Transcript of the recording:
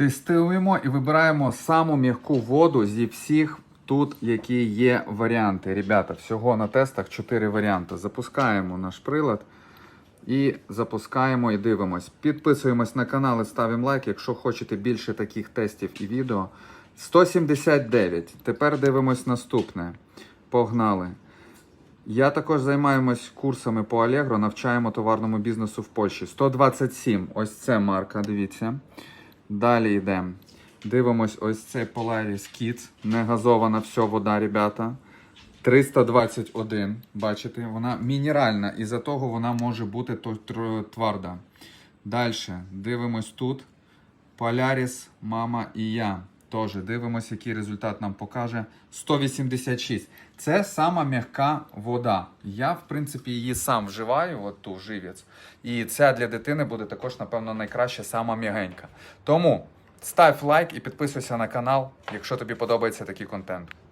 Тестуємо і вибираємо саму м'яку воду зі всіх тут, які є варіанти. Ребята, всього на тестах 4 варіанти. Запускаємо наш прилад і запускаємо і дивимось. Підписуємось на канал і ставимо лайк, якщо хочете більше таких тестів і відео. 179. Тепер дивимось наступне. Погнали. Я також займаємось курсами по Allegro, навчаємо товарному бізнесу в Польщі. 127. Ось це марка, дивіться. Далі йдемо. Дивимось, ось це Polaris Kids. Не газована все вода, ребята. 321. Бачите, вона мінеральна, і за того вона може бути тварда. Далі дивимось тут. Polaris, мама і я. Теж дивимося, який результат нам покаже. 186. Це сама м'яка вода. Я, в принципі, її сам вживаю, от ту живець. І ця для дитини буде також, напевно, найкраща, сама м'ягенька. Тому став лайк і підписуйся на канал, якщо тобі подобається такий контент.